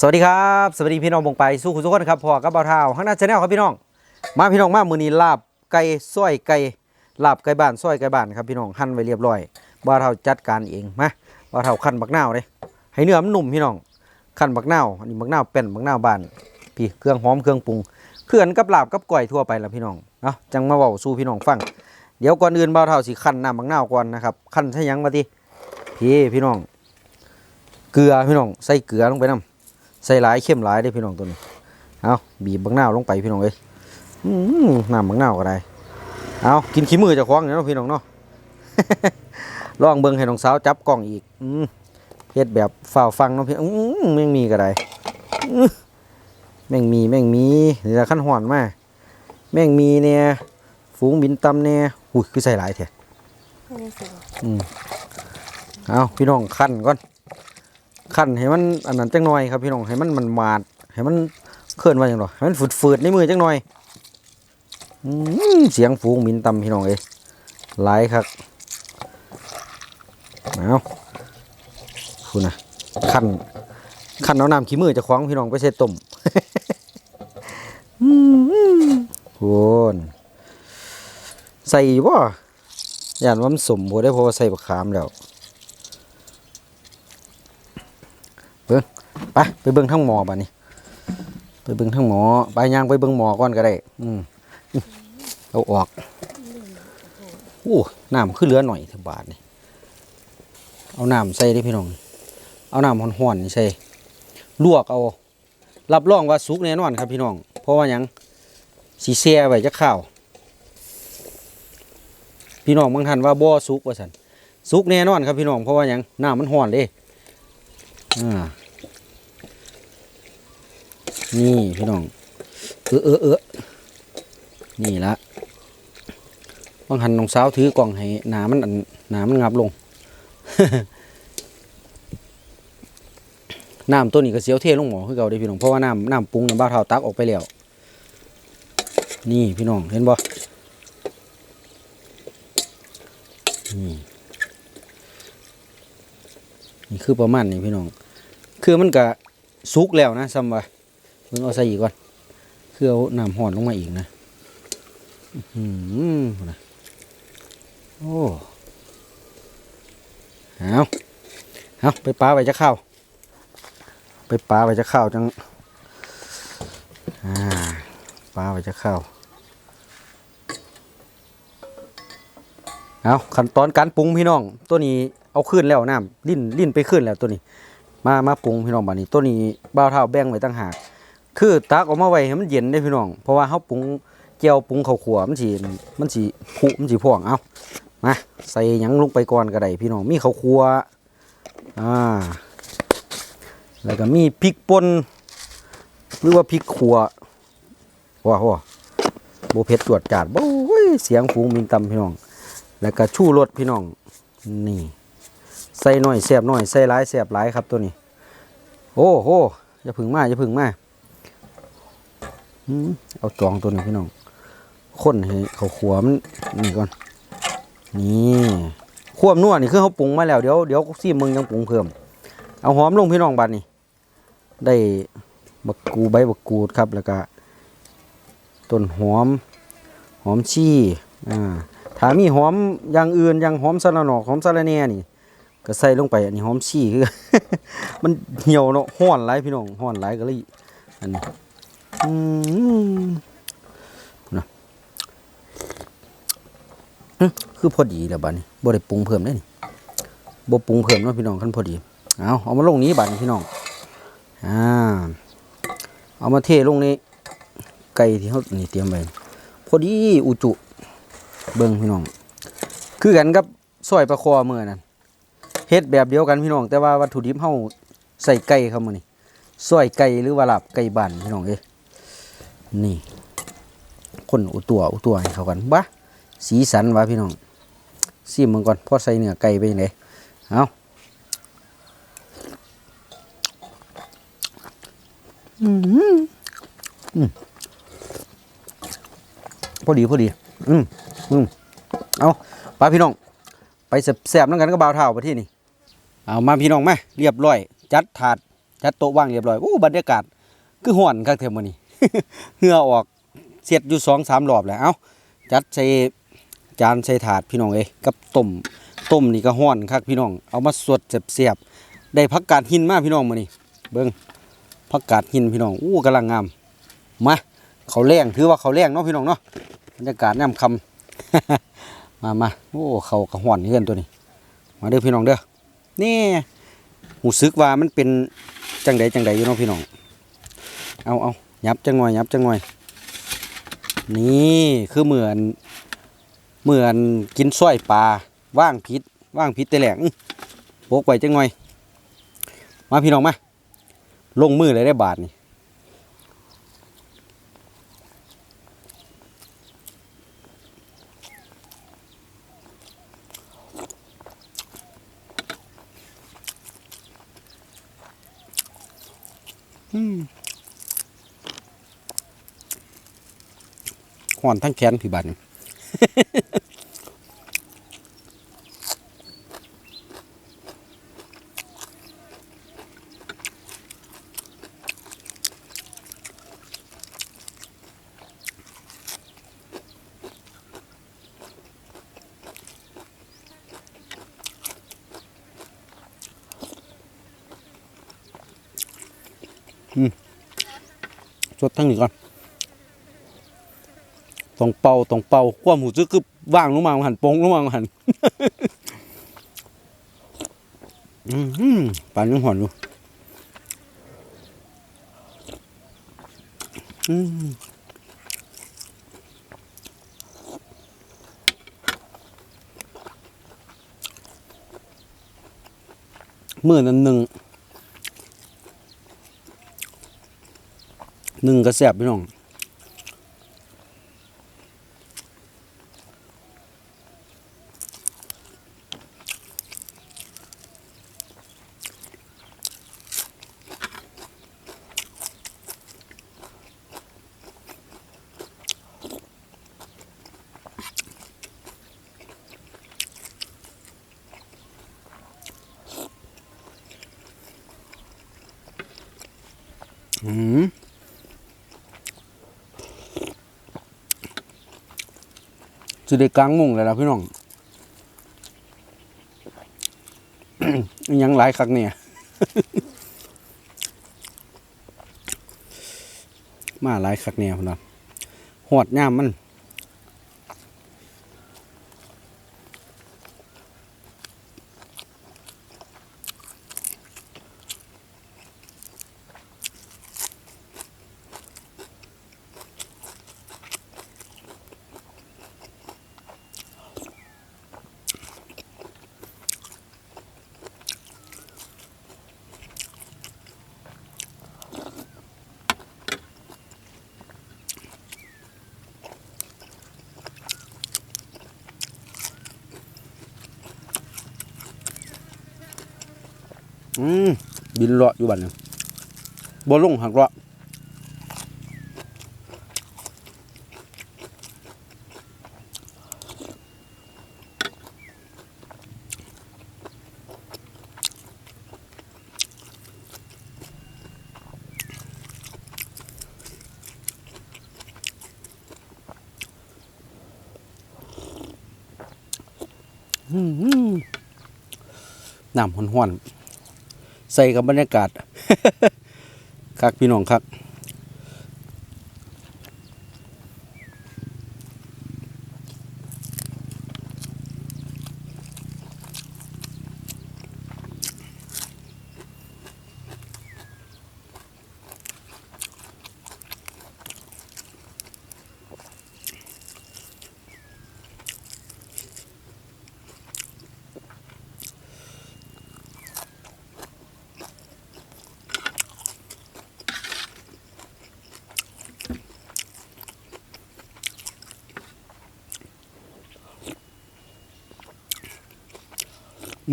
สวัสดีครับ สวัสดีพี่น้องบงไปสู้คุณทุกคนครับพอกับเบาเท้าข้างหน้าชาแนลครับพี่น้อง มาพี่น้องมามือนี้ลาบไก่ส้อยไก่ลาบไก่บ้านส้อยไก่บ้านครับพี่น้องหั่นไว้เรียบร้อยบ่าวเท้าจัดการเองมาบ่าวเท้าคั่นบักนาวเลยให้เนื้อมันนุ่มพี่น้องคั่นบักนาวอันนี้บักนาวเป็นบักนาวบ้านพี่เครื่องหอมเครื่องปรุงเครื่องกับลาบกับก้อยทั่วไปละพี่น้องเนาะจังมาเว้าสู่พี่น้องฟังเดี๋ยวก่อนอื่นบ่าวเท้าสิคั่นน้ำบักนาวก่อนนะครับคั่นใส่หยังมาติพี่พี่น้อง เกลือพี่น้องใส่เกลือลงไปน้ำ ใส่หลายเข้มหลายได้อพี่น้องตัวนี้เอาบีบบังนาวลงไปพี่น้องเอ้ยอื้อหือน้ำบังนาวก็ได้เอากินขี้มือเจะคว้าของเนาะพี่น้องเนาะลองเบิ่งให้น้องสาวจับกล้องอีกอืมเฮ็ดแบบฝ่าวฟังเนาะพี่อื้อแม่งมีก็ได้อื้อแม่งมีแม่งมีนี่ละขั้นหอนมาแม่งมีเนี่ยฝูงบินตำเนี่ยอุ้ยคือใส่หลายแท้ไม่ได้สิอืมเอาพี่น้องขั้นก่อน ขั้นให้มันอันนั้นจังหน่อยครับพี่น้องให้มันมันมาดให้มันเคลื่อนว่าจังหรอให้มันฝืดฝืดๆในมือจังหน่อยเสียงฝูงบินตำพี่น้องเอ้ยหลายครับเอาคุณนะขั้นขั้นเอาน้ำขี้มือจะคว้างพี่น้องไปเสต้มอืมโวนใส่บ่ย่านว่ามันสมบ่ได้เพราะใส่บักขามแล้ว เบิ่งไปไปเบิ่งทั้งหมอบัดนี้ไปเบิ่งทั้งหมอไปย่างไปเบิ่งหมอก่อนก็ได้ อืมเอาออกโอ้น้ำขึ้นเหลือหน่อยเถอะบาทนี่เอาน้ำใส่ได้พี่น้อง เอาน้ำห้อนๆนี่ใส่ลวกเอา รับรองว่าสุกแน่นอนครับพี่น้อง เพราะว่ายังสีแช่ไว้จะข้าว พี่น้องบางท่านว่าบ่อสุกว่าสันสุกแน่นอนครับพี่น้องเพราะว่ายังน้ำมันห้อนเด้อ่า นี่พี่น้อง เออเออเออนี่ละบางหันน้องสาวถือกล่องให้หนามันนหนามันงับลง น้ำตัวนี้ก็เสียวเทลงหมอคือเก่าเด้พี่น้อง เพราะว่าน้ำน้ำปรุงน้ำบ้าเท่าตักออกไปแล้ว นี่พี่น้องเห็นบ่นี่นี่คือประมาณนี้พี่น้อง คือมันก็สุกแล้วนะซ้ำว่า เพิ่งเอาใส่อีกก่อนคือเอาน้ำห่อนลงมาอีกนะอื้อหือนะโอ้เอาเอาไปปลาไปจะเข้า ไปปลาไปจะเข้าจังอ่าปลาไปจะเข้าเอาขั้นตอนการปรุงพี่น้อง ตัวนี้เอาขึ้นแล้วน้ำลิ้นลิ้นไปขึ้นแล้วตัวนี้ มามาปรุงพี่น้องบัดนี้ ตัวนี้บ่าเท่าแบ่งไว้ต่างหาก คือตักออกมาไว้ให้มันเย็นได้พี่น้อง เพราะว่าเฮาปรุงแจ่วปรุงข้าวขัวมันสิมันสิผุมันสิพ่วงเอามาใส่หยังลงไปก่อนก็ได้พี่น้องมีข้าวขัวอ่าแล้วก็มีพริกป่นหรือว่าพริกขัวว้าวโบเผ็ดตรวจจาดโอ้ยเสียงฝูงมินตำพี่น้อง แล้วก็ชูรสพี่น้องนี่ใส่หน่อยแสบหน่อยใส่หลายแสบหลายครับตัวนี้ โอ้โหอย่าพึ่งมาอย่าพึ่งมา เอาจองตัวนี้พี่น้องข้นให้เขาขวมนี่ก่อน นี่ควบนัวนี่คือเขาปรุงมาแล้วเดี๋ยวเดี๋ยวซีมึงยังปรุงเพิ่ม เอาหอมลงพี่น้องบัดนี่ได้บักกูใบบักกูดครับแล้วก็ต้นหอม หอมชี่อ่าถ้ามีหอมอย่างอื่นอย่างหอมสะระหนอกหอมสะระแหน่นี่ ก็ใส่ลงไปอันนี้หอมชี่คือ มันเหี่ยวเนาะห้อนหลายพี่น้องห้อนหลายก็เลยอันนี้ นะคือพอดีแล้วบัดนี้บ่ได้ปรุงเพิ่มได้นี่บ่ปรุงเพิ่มเนาะพี่น้องคันพอดี เอาเอามาลงนี้บัดนี้พี่น้อง อ่า เอามาเทลงในไก่ที่เฮานี่เตรียมไว้พอดีอุจุ เบิ่งพี่น้อง คือกันกับซอยปลาคอมื้อนั้นเฮ็ดแบบเดียวกันพี่น้อง แต่ว่าวัตถุดิบเฮาใส่ไก่ครับมื้อนี้ซอยไก่หรือว่าลาบไก่บ้านพี่น้องเอ้ นี่คนอุตัวอุตัวให้เข้ากันบ้าสีสันวะพี่น้องซีมมึงก่อนพอใส่เนื้อไก่ไปยังไงเอาอืมอืมพอดีพอดี อืมอืมเอาไปพี่น้อง ไปแสบๆนั่งกันก็บ่าวเท่าไปที่นี่เอามาพี่น้องมาเรียบร้อย จัดถาดจัดโต๊ะว่างเรียบร้อยโอ้บรรยากาศ คือห่อนคักแท้มื้อนี้ เหงื่อออกเสียดอยู่2-3รอบแล้วเอ้าจัดใส่จานใส่ถาดพี่น้องเอ้กับต้มต้มนี่ก็ห่อนคักพี่น้อง เอามาสดเสียบๆได้ผักกาดหินมากพี่น้องมื้อนี้เบิ่งผักกาดหินพี่น้องอู้กำลังงามมาเขาแรงถือว่าเขาแรงเนาะพี่น้องเนาะบรรยากาศย่ำคำมามาโอ้เขากระห่อนเฮือนตัวนี้ มาเด้อพี่น้องเด้อนี่หูซึกว่ามันเป็นจังใดจังใดอยู่เนาะพี่น้องเอาเอา ยับจังหน่อยยับจังหน่อย นี่คือเหมือนเหมือนกินสร้อยปลาว่างพิษว่างพิษแต่แหลงโปกไวจังหน่อย มาพี่น้องมาลงมือเลยได้บาทนี่อืม ห่อนทั้งแขนพี่บาทนี่สดทั้งนี้ก่อน ตรงเป่าตรงเป่าความหูซึกคือว่างลงมาหันโปงลงมาหันอืมหืมปานยังหอนอยู่อืมมื่อนั้นหนึ่งหนึ่งกระแสบพี่น้อง จะได้กลางมุ่งเลยนะพี่น้องยังหลายคักเนี่ย มาหลายคักเนี่ยพี่น้องหอดย่ามมัน อืมบินเลาะอยู่บัดนี้บ่ลงหักเลาะอืมน้ำห้อนๆ ใส่กับบรรยากาศคักพี่น้องคัก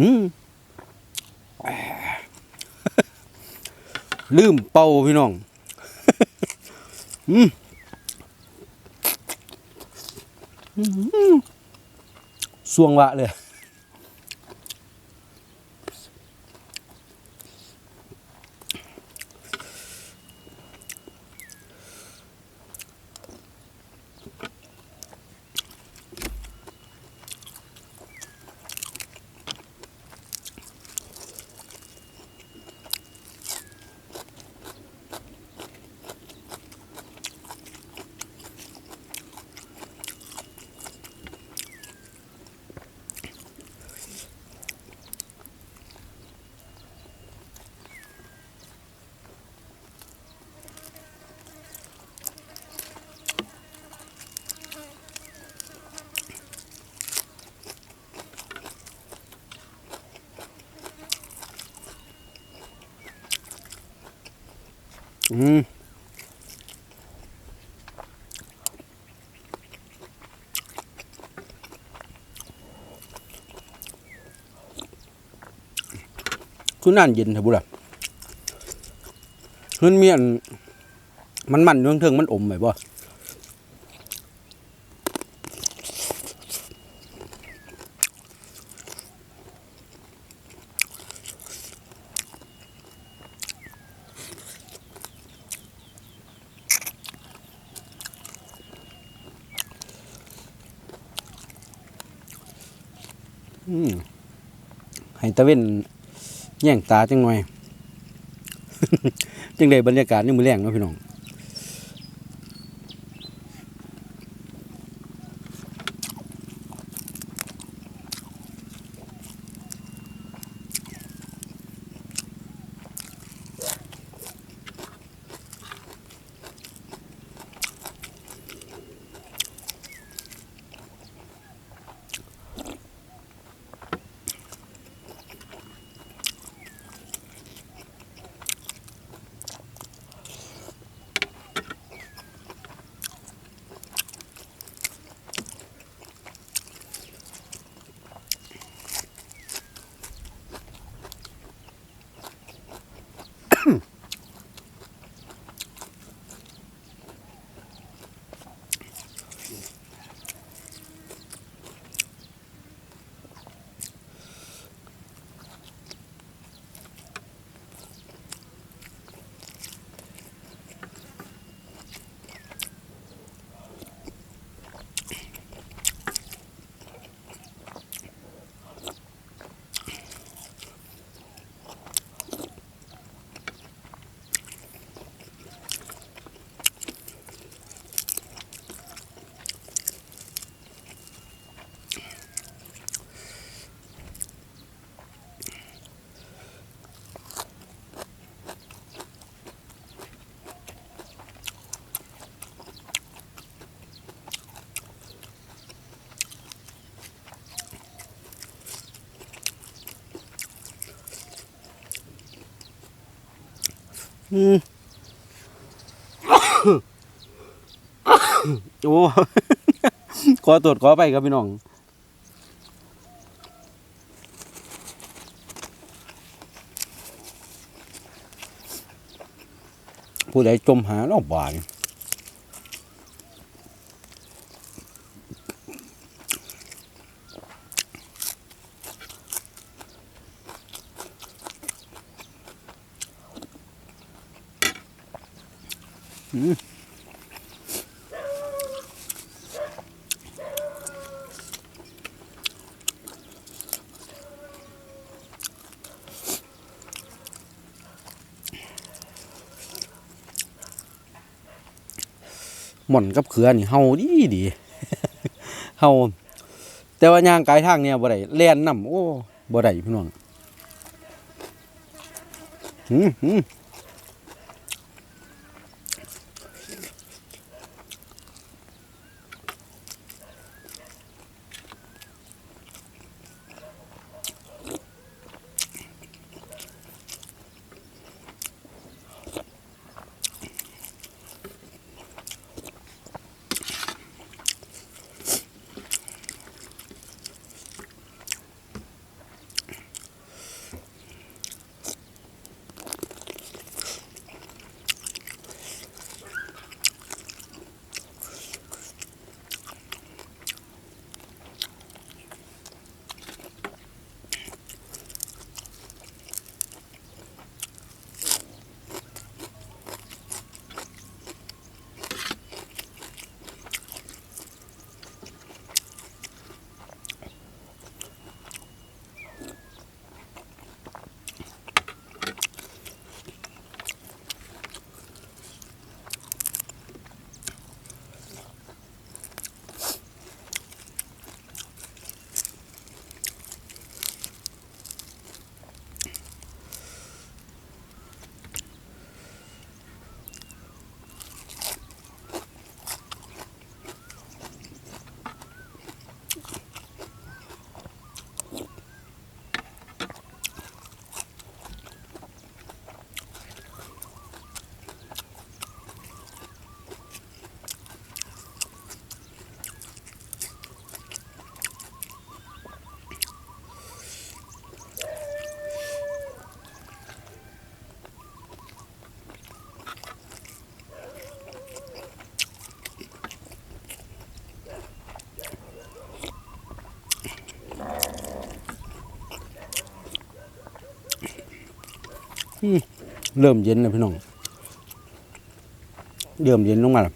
อืมลืมเป่าพี่น้อง อืมอืมสวงวะเลย อืมคือนั่นเย็นเถอะบุล่ะเฮือนเมียนมันมันเรื่องเทิงมันอมไหมบ่ะเว้นแย่งตาจังหน่อย จังได้บรรยากาศนี่มือแรงเนาะพี่น้อง โอ้ขอตรวจขอไปครับพี่น้องผู้ใดจมหาลอกบ่าน หม่อนกับเขือนี่เฮาดีดีเฮาแต่ว่าย่างกายทางเนี่ยบ่ได้แล่นนํโอ้บ่ได้พี่น้องหืม เริ่มเย็นแล้วพี่น้อง เริ่มเย็นลงมาแล้ว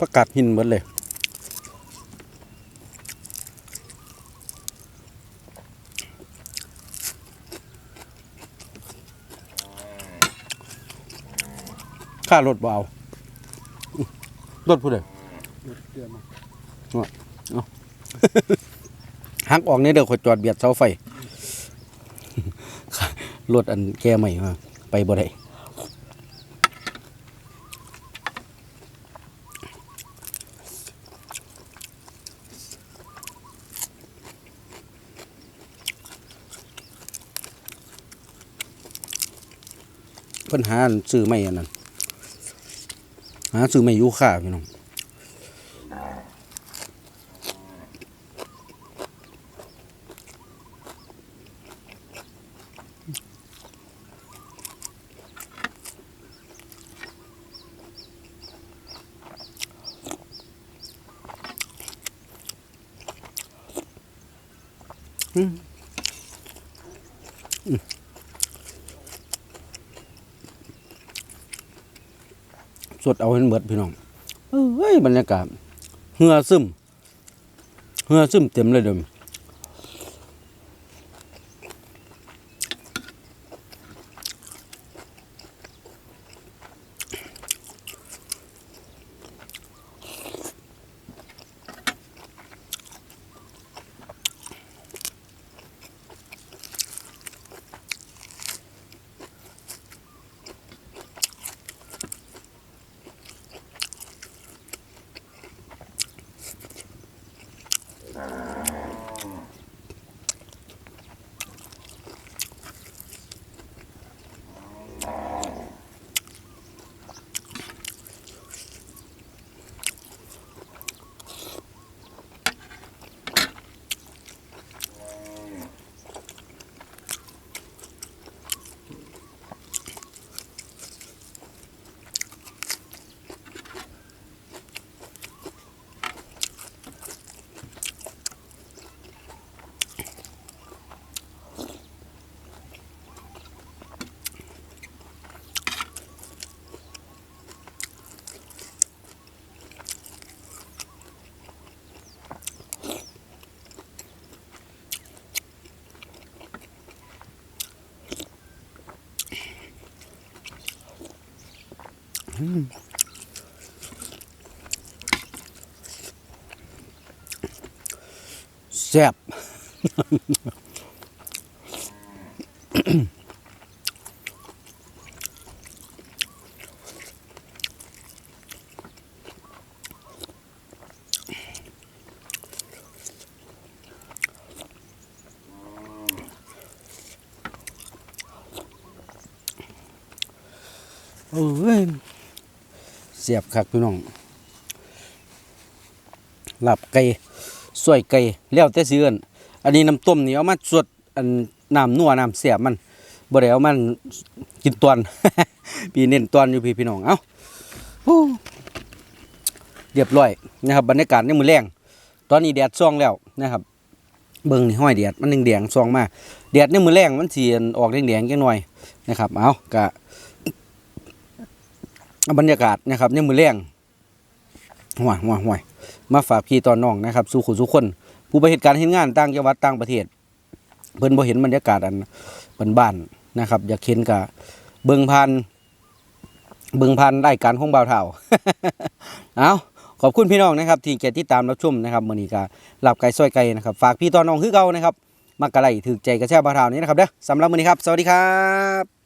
ประกาศหินหมดเลยค่ารถเบารถผู้ใด เดือนมาหักออกนี่เดี๋ยวขอยจอดเบียดเสาไฟรถอันแก้ใหม่มาไปบ่ได้เพิ่นหาอันซื้อไม่อันนั้นหาซื้อไม่ยูค่าพี่น้อง สดเอาให้เบิดพี่น้องเฮ้ยบรรยากาศเหือซึมเหือซึมเต็มเลยเดิม แซ่บโอ้ย เสียบคักพี่น้องหลาบไก่สวยไก่แล้วแต่สิเอิ้นอันนี้น้ำต้มนี่เอามาสดอันน้ำนัวน้ำเสียบมันบ่ได้เอามันกินตอนพี่เน้นตอนอยู่พี่พี่น้องเอ้าเรียบร้อยนะครับบรรยากาศในมือแรงตอนนี้แดดซ่องแล้วนะครับเบิ่งนี่ห้อยแดดมันแดงๆซ่องมาแดดในมือแรงมันสิออกแดงๆจังหน่อยนะครับ เอากะ บรรยากาศนะครับเนี่ยมือแรงห่วยห่วยห่วยมาฝากพี่ตอนน้องนะครับ สู่ขุสู่คน ผู้ไปเหตุการณ์เห็นงานต่างจังหวัดต่างประเทศ เพิ่นบ่เห็นบรรยากาศอันเป็นบ้านนะครับ อยากเห็นกะเบิงผ่านเบิงผ่านรายการของบ่าวเฒ่าเอาขอบคุณพี่น้องนะครับ ที่แกติดตามรับชมนะครับมื้อนี้ก็ลาบไก่ซอยไก่นะครับ ฝากพี่ตอนน้องคือเก่านะครับมากระไรถือใจกระแช่บ่าวเฒ่านี้นะครับเด้อสำหรับมื้อนี้ครับ สวัสดีครับ